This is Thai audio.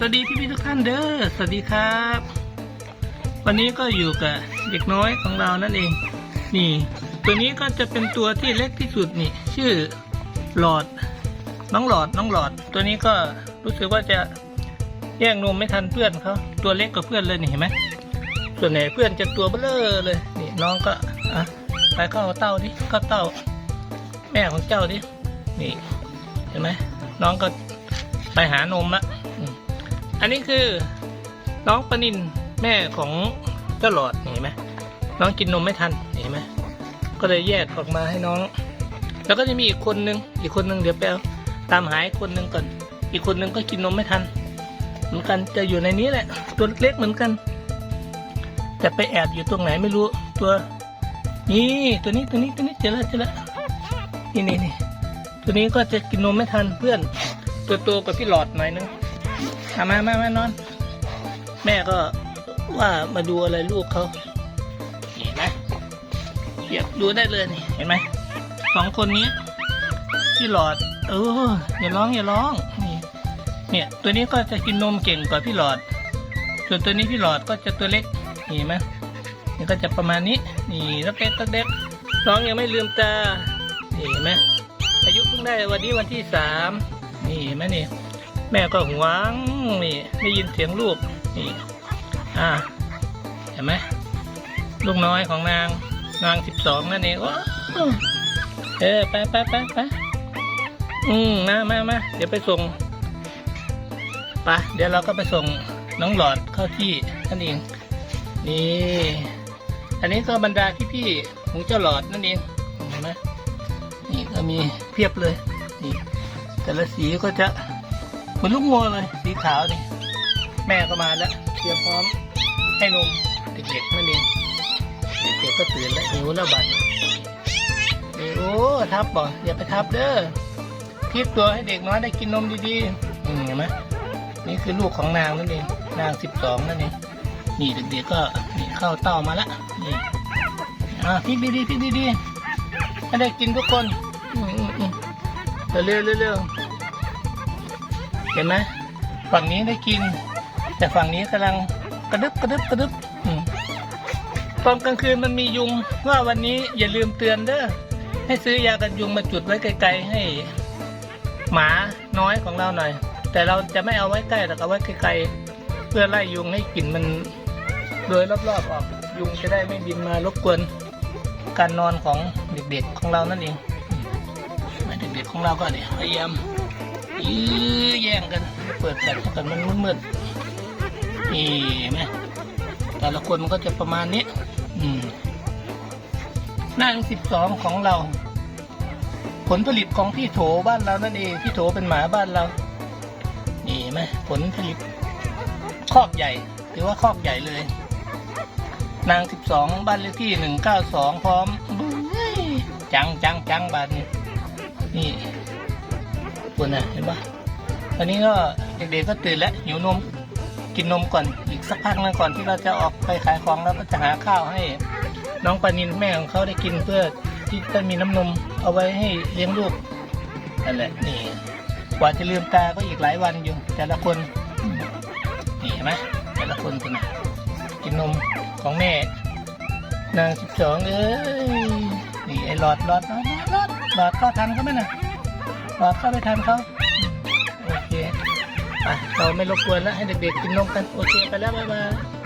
สวัสดีพี่พี่ทุกท่านเด้อ สวัสดีครับ วันนี้ก็อยู่กับเด็กน้อยของเรานั่นเอง นี่ ตัวนี้ก็จะเป็นตัวที่เล็กที่สุดนี่ ชื่อหลอด น้องหลอด น้องหลอด ตัวนี้ก็รู้สึกว่าจะแย่งนมไม่ทันเพื่อนเขาตัวเล็กกว่าเพื่อนเลยนี่เห็นไหมส่วนไหนเพื่อนจะตัวเบลอเลย นี่น้องก็อะไปเข้าเต้าดิเข้าเต้า แม่ของเจ้าดินี่เห็นไหมน้องก็ไปหานมละ อันนี้คือน้องปนินแม่ของเจ้าหลอดเห็นไหมน้องกินนมไม่ทันเห็นไหมก็เลยแยกออกมาให้น้อง แล้วก็จะมีอีกคนนึงอีกคนนึงเดี๋ยวไปตามหาอีกคนนึงก่อน อีกคนนึงก็กินนมไม่ทัน เหมือนกันจะอยู่ในนี้แหละ ตัวเล็กเหมือนกันแต่ไปแอบอยู่ตรงไหนไม่รู้ตัวนี่ตัวนี้ตัวนี้ตัวนี้เจอแล้วเจอแล้วนี่นี่นี่ตัวนี้ก็จะกินนมไม่ทันเพื่อน ตัวโตกว่าพี่หลอดหน่อยนึง เอามามามานอน แม่ก็ว่ามาดูอะไรลูกเขาเห็นไหมเดี๋ยวดูได้เลยนี่เห็นไหมสองคนนี้พี่หลอด เอออย่าร้องอย่าร้องนี่เนี่ย ตัวนี้ก็จะกินนมเก่งกว่าพี่หลอด ส่วนตัวนี้พี่หลอดก็จะตัวเล็กเห็นไหมนี่ก็จะประมาณนี้ นี่แล้วเล็กเล็กน้องยังไม่ลืมตาเห็นไหมอายุเพิ่งได้วันนี้วันที่สามนี่เห็นไหมนี่ แม่ก็หวงนี่ได้ยินเสียงลูกนี่อ่าเห็นไหมลูกน้อยของนางนางสิบสองนั่นเองว้าเออไปไปไปไปอืมมามามาเดี๋ยวไปส่งไปเดี๋ยวเราก็ไปส่งน้องหลอดเข้าที่นั่นเองนี่อันนี้ก็บรรดาพี่ๆของเจ้าหลอดนั่นเองเห็นไหมนี่ก็มีเพียบเลยนี่แต่ละสีก็จะ เหมือนลูกงัวเลย สีขาวนี่แม่ก็มาแล้วเตรียมพร้อมให้นมเด็กๆนั่นเองเด็กๆก็ตื่นแล้วหิวแล้วบัดนี่โอ้ทับบ่อย่าไปทับเด้อพิบตัวให้เด็กน้อยได้กินนมดีๆอืมเห็นไหมนี่คือลูกของนางนั่นเองนางสิบสองนั่นเองนี่เด็กๆก็นี่เข้าเต้ามาละนี่อ่าพลิกดีๆพลิกดีๆให้ได้กินทุกคนอืมอืมอืมเร็วๆเร็วๆ เห็นไหมฝั่งนี้ได้กิน แต่ฝั่งนี้กำลังกระดึบกระดึบกระดึบตอนกลางคืนมันมียุงว่าวันนี้อย่าลืมเตือนเด้อให้ซื้อยากันยุงมาจุดไว้ไกลๆให้ หมาน้อยของเราหน่อย แต่เราจะไม่เอาไว้ใกล้แต่เอาไว้ไกลๆเพื่อไล่ยุงให้กลิ่นมันโดยรอบๆออกยุงจะได้ไม่บินมารบกวนการนอนของเด็กๆของเรานั่นเองเด็กๆของเราก็เดี๋ยพยายาม ยื้อแย่งกัน เปิดแฟลชกันมันมืดๆนี่ไหมแต่ละคนมันก็จะประมาณนี้ อืมนางสิบสองของเรา ผลผลิตของพี่โถบ้านเรานั่นเองพี่โถเป็นหมาบ้านเรา นี่ไหมผลผลิต คอกใหญ่ ถือว่าคอกใหญ่เลย นางสิบสองบ้านเลขที่หนึ่งเก้าสองพร้อมจังจังจังบ้านนี้นี่ คุณนะเห็นปะตอนนี้ก็เด็กๆก็ตื่นแล้วหิวนมกินนมก่อนอีกสักพักนึงก่อนที่เราจะออกไปขายของแล้วก็จะหาข้าวให้ น้องปานินแม่ของเขาได้กินเพื่อที่จะมีน้ำนมเอาไว้ให้เลี้ยงลูกนั่นแหละนี่กว่าจะลืมตาก็อีกหลายวันอยู่ แต่ละคนนี่เห็นไหมแต่ละคนคุณนกินนมของแม่ นางสิบสองเอ้ยนี่ไอ้หลอดหลอดหลอดหลอดหลอดเข้าทันเขาไหมน่ะ หลอเข้าไปทานเขาโอเค ไป เราไม่รบกวนแล้วให้เด็กๆกินนมกัน โอเค ไปแล้ว บ๊ายบาย